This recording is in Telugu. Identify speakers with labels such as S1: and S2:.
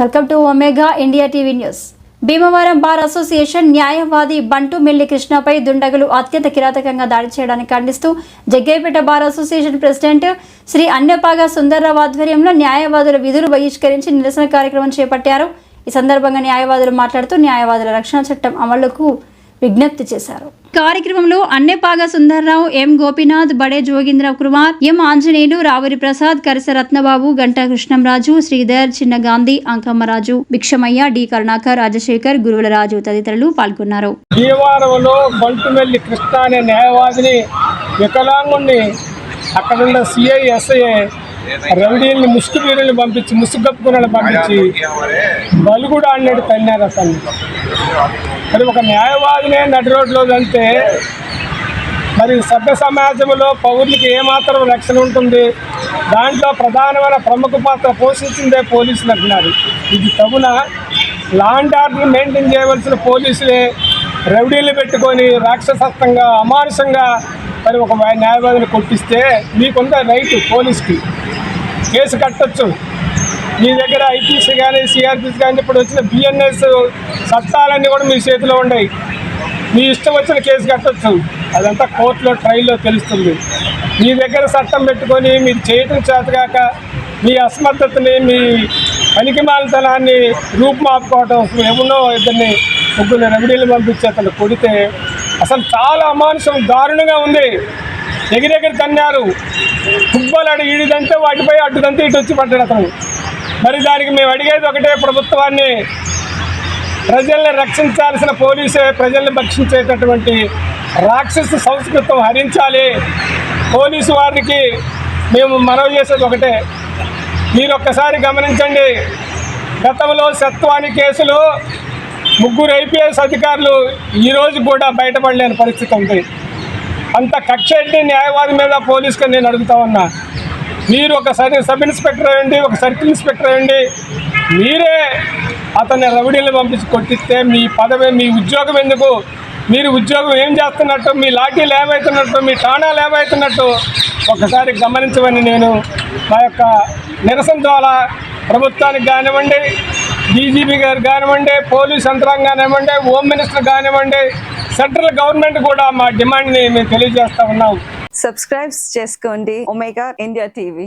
S1: Welcome to Omega India TV news. Bhimavaram bar association న్యాయవాది బంటు మెల్లి కృష్ణపై దుండగులు అత్యంత కిరాతకంగా దాడి చేయడానికి ఖండిస్తూ Jaggaiahpet bar association president Shri Annapaga Sundar Rao ఆధ్వర్యంలో న్యాయవాదుల విధులు బహిష్కరించి నిరసన కార్యక్రమం చేపట్టారు. ఈ సందర్భంగా న్యాయవాదులు మాట్లాడుతూ న్యాయవాదుల రక్షణ చట్టం అమలుకు విజ్ఞప్తి చేశారు. కార్యక్రమంలో అన్నెపాగా సుందర్రావు ఎం గోపీనాథ్ బడే జోగీంద్ర కుమార్ ఎం ఆంజనేయులు రావురి ప్రసాద్ కరిస రత్నబాబు గంటా కృష్ణంరాజు శ్రీధర్ చిన్న గాంధీ అంకమ్మరాజు భిక్షమయ్య డి కరుణాకర్ రాజశేఖర్ గురువుల రాజు తదితరులు పాల్గొన్నారు.
S2: భీమవరంలో బంటుమెల్లి కృష్ణ అనే న్యాయవాదిని వికలాంగుణ్ణి అక్కడున్న సిఐ ఎస్ఐ రౌడీల్ని ముసుగు వీరుల్ని పంపించి ముసుగు కప్పుకుని పంపించి బలుగుడు అన్నట్టు తన్నారు అతన్ని మరి ఒక న్యాయవాదినే నడి రోడ్లో వెళ్తే మరి సభ్య సమాజంలో పౌరులకి ఏమాత్రం రక్షణ ఉంటుంది? దాంట్లో ప్రధానమైన ప్రముఖ పాత్ర పోషించిందే పోలీసులు అంటున్నారు. ఇది తగున లా అండ్ ఆర్డర్ మెయింటైన్ చేయవలసిన పోలీసులే రౌడీలు పెట్టుకొని రాక్షసత్వంగా అమానుషంగా మరి ఒక న్యాయవాదిని కొట్టిస్తే మీకుందా రైట్ పోలీస్కి? కేసు కట్టొచ్చు. మీ దగ్గర ఐపీసీ కానీ సిఆర్పిసి కానీ ఇప్పుడు వచ్చిన బిఎన్ఎస్ చట్టాలన్నీ కూడా మీ చేతిలో ఉన్నాయి మీ ఇష్టం వచ్చిన కేసు కట్టచ్చు. అదంతా కోర్టులో ట్రయల్లో తెలుస్తుంది. మీ దగ్గర చట్టం పెట్టుకొని మీరు చేయటం చేతగాక మీ అసమర్థతని మీ పనికిమాలితనాన్ని రూపుమాపుకోవటం ఎవరినో ఇద్దరిని ముగ్గురు రెమెడీలు పంపించి అతను కొడితే అసలు చాలా అమానుషం దారుణంగా ఉంది. ఎగిరెగిరి తన్నారు ఫుట్బాల్ అడి ఈడిదంటే వాటిపై అడ్డుదంతా ఇటు వచ్చి పడ్డాడు అతను. మరి దానికి మేము అడిగేది ఒకటే ప్రభుత్వాన్ని ప్రజల్ని రక్షించాల్సిన పోలీసే ప్రజల్ని భక్షించేటటువంటి రాక్షస సంస్కృతం హరించాలి. పోలీసు వారికి మేము మనవి చేసేది ఒకటే. మీరు ఒక్కసారి గమనించండి గతంలో సత్వాని కేసులు ముగ్గురు ఐపీఎస్ అధికారులు ఈరోజు కూడా బయటపడలేని పరిస్థితి ఉంది. అంత కక్షెట్టి న్యాయవాది మీద పోలీసుగా నేను అడుగుతా ఉన్నా. మీరు ఒక సబ్ ఇన్స్పెక్టర్ అయ్యండి ఒక సర్కిల్ ఇన్స్పెక్టర్ అయ్యండి. మీరే అతన్ని రౌడీలు పంపించి కొట్టిస్తే మీ పదవి మీ ఉద్యోగం ఎందుకు? మీరు ఉద్యోగం ఏం చేస్తున్నట్టు మీ లాఠీలు ఏమవుతున్నట్టు మీ ఠాణాలు ఏమవుతున్నట్టు ఒకసారి గమనించమని నేను మా యొక్క నిరసన ద్వారా ప్రభుత్వానికి కానివ్వండి డీజీపీ గారు కానివ్వండి పోలీస్ యంత్రాంగం కానివ్వండి హోమ్ మినిస్టర్ కానివ్వండి సెంట్రల్ గవర్నమెంట్ కూడా మా డిమాండ్ని మేము తెలియజేస్తూ ఉన్నాం.
S3: సబ్స్క్రైబ్ చేసుకోండి. Omega India TV.